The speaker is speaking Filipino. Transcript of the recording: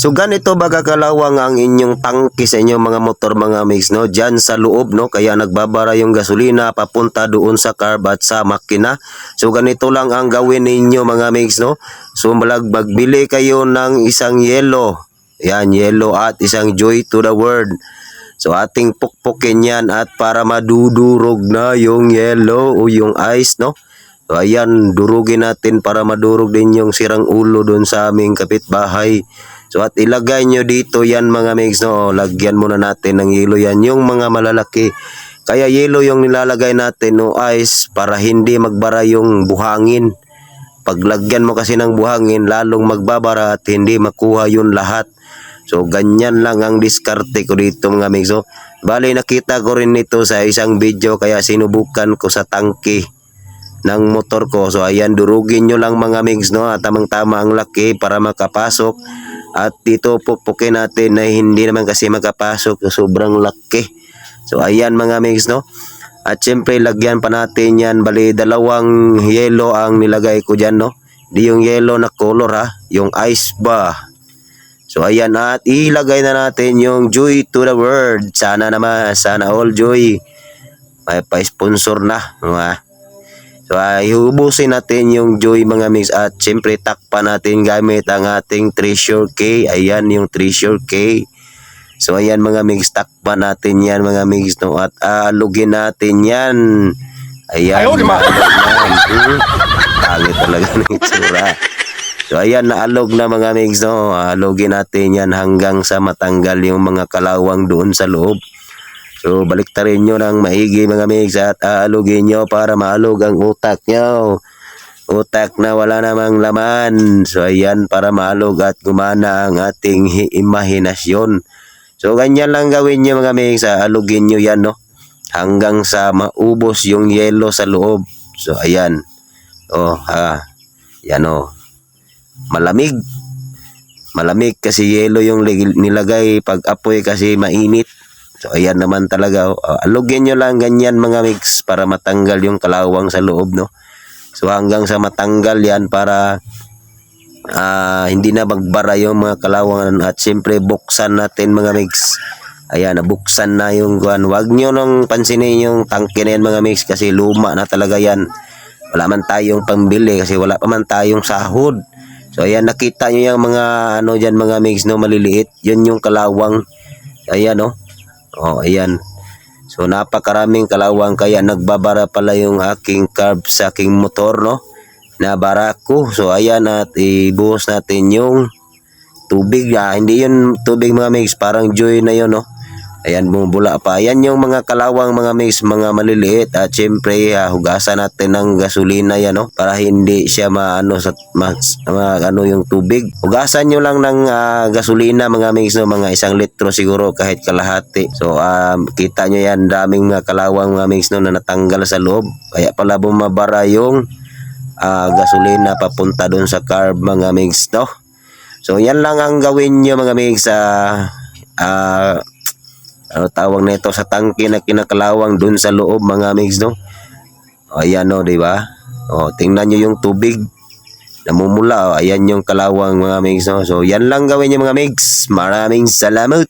So ganito ba kakalawang ang inyong tangke sa inyong mga motor mga mix no? Diyan sa loob no kaya nagbabara yung gasolina papunta doon sa carb at sa makina. So ganito lang ang gawin ninyo mga mix no. So malag magbili kayo ng isang yellow. Yan yellow at isang joy to the world. So ating pukpukin yan at para madudurog na yung yellow o yung ice no. So ayan, durugin natin para madurog din yung sirang ulo doon sa aming kapitbahay. So at ilagay nyo dito yan mga mix no. Lagyan muna natin ng yelo yan. Yung mga malalaki. Kaya yelo yung nilalagay natin no ice para hindi magbara yung buhangin. Paglagyan mo kasi ng buhangin lalong magbabara at hindi makuha yun lahat. So ganyan lang ang diskarte ko dito mga mix. So bali nakita ko rin ito sa isang video kaya sinubukan ko sa tangke ng motor ko. So ayan, durugin nyo lang mga mix, no? At tamang-tama ang laki para makapasok. At dito pukpukin natin na hindi naman kasi makapasok. Sobrang laki. So ayan mga mix, no? At syempre lagyan pa natin yan. Bali, dalawang yellow ang nilagay ko dyan, no? Di yung yellow na color ha. Yung ice ba. So ayan at ilagay na natin yung joy to the world. Sana naman, sana all joy. May pa-sponsor na. Mga So ay ubusin natin yung joy mga mix at syempre takpan natin gamit ang ating treasure K. Ayan yung treasure K. So ayan mga mix takpan natin yan mga mix no at aalugin natin yan. Ayan. Ayaw, lima. Hmm, Pangit talaga ng itsura. So ayan naalog na mga mix no. Alugin natin yan hanggang sa matanggal yung mga kalawang doon sa loob. So baliktarin nyo ng maigi mga mix at aalugin nyo para maalog ang utak nyo. Utak na wala namang laman. So ayan para maalog at gumana ang ating hi- imahinasyon. So ganyan lang gawin nyo mga mix. Aalugin nyo yan no. Hanggang sa maubos yung yelo sa loob. So ayan. Oh ha. Yan oh. Malamig. Malamig kasi yelo yung nilagay pag apoy kasi mainit. So ayan naman talaga. Uh, alugin nyo lang ganyan mga mix para matanggal yung kalawang sa loob no. So hanggang sa matanggal yan para ah, hindi na magbara yung mga kalawang at siyempre buksan natin mga mix. Ayan, nabuksan na yung guan. Huwag nyo nang pansinin yung tangke na yan mga mix kasi luma na talaga yan. Wala man tayong pambili kasi wala pa man tayong sahod. So ayan, nakita nyo yung mga ano dyan mga mix no, maliliit. Yun yung kalawang. Ayan no. Oh, ayan. So napakaraming kalawang kaya nagbabara pala yung aking carb sa aking motor no. Nabara ko. So ayan at ibuhos natin yung tubig. Ah, hindi yun tubig mga mix. Parang joy na yun no. Ayan, bumubula pa. Ayan yung mga kalawang mga mix, mga maliliit. At syempre, ah, hugasan natin ng gasolina yan, no? Para hindi siya maano sa ma, ma- ano yung tubig. Hugasan nyo lang ng ah, gasolina mga mix, no? Mga isang litro siguro kahit kalahati. So, um, kita nyo yan, daming mga kalawang mga mix, no? Na natanggal sa loob. Kaya pala bumabara yung ah, gasolina papunta doon sa carb mga mix, no? So, yan lang ang gawin nyo mga mix sa ah, ano tawag na ito sa tangke na kinakalawang dun sa loob mga mix no? O ayan no di ba? O tingnan nyo yung tubig. Namumula o ayan yung kalawang mga mix no? So yan lang gawin nyo mga mix maraming salamat